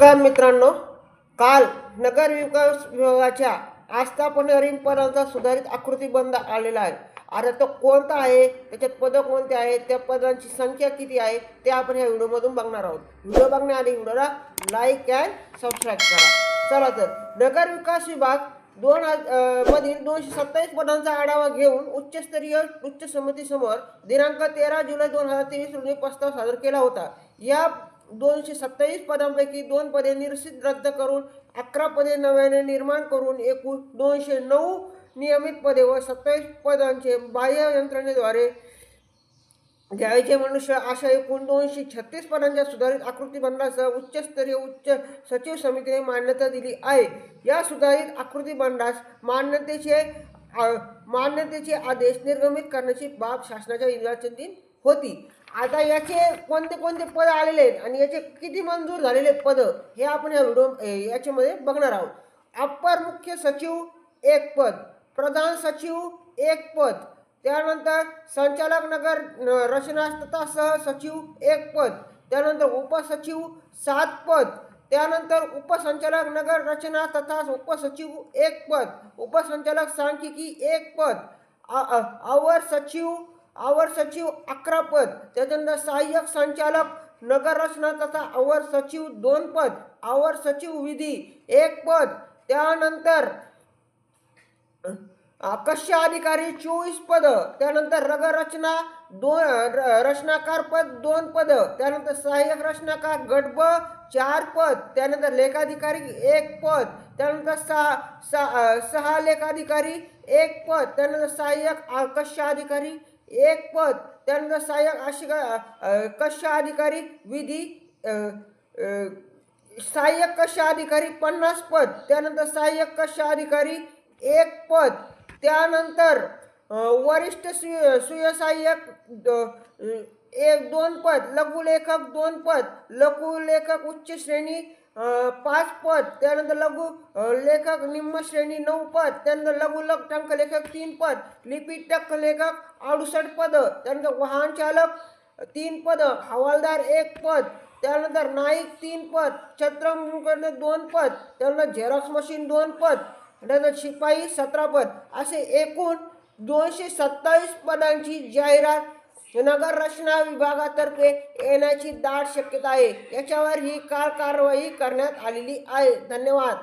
नमस्कार मित्रांनो. काल नगर विकास विभागाच्या आस्थापना रिंगपणाचा सुधारित आकृती बंद आलेला आहे. आता तो कोणता आहे? त्याच्यात पदं कोणते आहेत? त्या पदांची संख्या किती आहे? ते आपण ह्या व्हिडिओमधून बघणार आहोत. व्हिडिओ बघण्याआधी व्हिडिओला लाईक अँड सबस्क्राईब करा. चला तर नगर विकास विभाग दोन मधील दोनशे सत्तावीस पदांचा आढावा घेऊन उच्चस्तरीय उच्च समितीसमोर दिनांक तेरा जुलै दोन हजार तेवीस रोजी प्रस्ताव सादर केला होता. या दोनशे सत्तावीस पदांपैकी दोन पदे निरसित रद्द करून अकरा पदे नव्याने निर्माण करून एकूण दोनशे नऊ नियमित पदे व सत्तावीस पदांचे बाह्य यंत्रणेद्वारे द्यायचे मनुष्य अशा एकूण दोनशे छत्तीस पदांच्या सुधारित आकृतीबंधासह उच्चस्तरीय उच्च सचिव समितीने मान्यता दिली आहे. या सुधारित आकृतीबंधास मान्यतेचे मान्यतेचे आदेश निर्गमित करण्याची बाब शासनाच्या निदर्शनाची होती. आता याचे कोणते कोणते पद आलेले आहेत आणि याचे किती मंजूर झालेले पद हे आपण या व्हिडिओ याच्यामध्ये बघणार आहोत. अप्पर मुख्य सचिव एक पद प्रधान सचिव एक पद त्यानंतर संचालक नगर रचना तथा सचिव एक पद त्यानंतर उपसचिव सात पद त्यानंतर उपसंचालक नगर रचना तथा उपसचिव एक पद उपसंचालक सांख्यिकी एक पद अवर सचिव अवर सचिव अकरा पद त्याच्यानंतर सहाय्यक संचालक नगर रचना तथा अवर सचिव दोन पद अवर सचिव विधी एक पद. त्यानंतर कक्ष अधिकारी चोवीस पद त्यानंतर रगरचना दोन र- रचनाकार पद दोन पद त्यानंतर सहाय्यक रचनाकार गटब चार पद त्यानंतर लेखाधिकारी एक पद त्यानंतर सहा सहा सहा लेखाधिकारी एक पद त्यानंतर सहाय्यक कक्ष अधिकारी एक पद. त्यानंतर सहाय्यक आशिका अ, कश्य अधिकारी विधी सहाय्यक कश्य अधिकारी पन्नास पद. त्यानंतर सहाय्यक कश्य अधिकारी एक पद. त्यानंतर वरिष्ठ सुय सुयसहाय्यक एक दोन पद. लघुलेखक दोन पद. लघुलेखक उच्च श्रेणी पाच पद त्यानंतर लघु लेखक निम्मश्रेणी नऊ पद त्यानंतर लघु लग टंक लेखक तीन पद लिपी टंक लेखक अडुसष्ट पद त्यानंतर वाहन चालक तीन पद हवालदार एक पद त्यानंतर नाईक तीन पद छत्रमुखंड दोन पद त्यानंतर झेरॉक्स मशीन दोन पद त्यानंतर शिपाई सतरा पद असे एकूण दोनशे सत्तावीस पदांची जाहिरात नगर रचना विभागातर्फे येण्याची दाट शक्यता आहे. याच्यावर ही काळ कारवाई करण्यात आलेली आहे. धन्यवाद.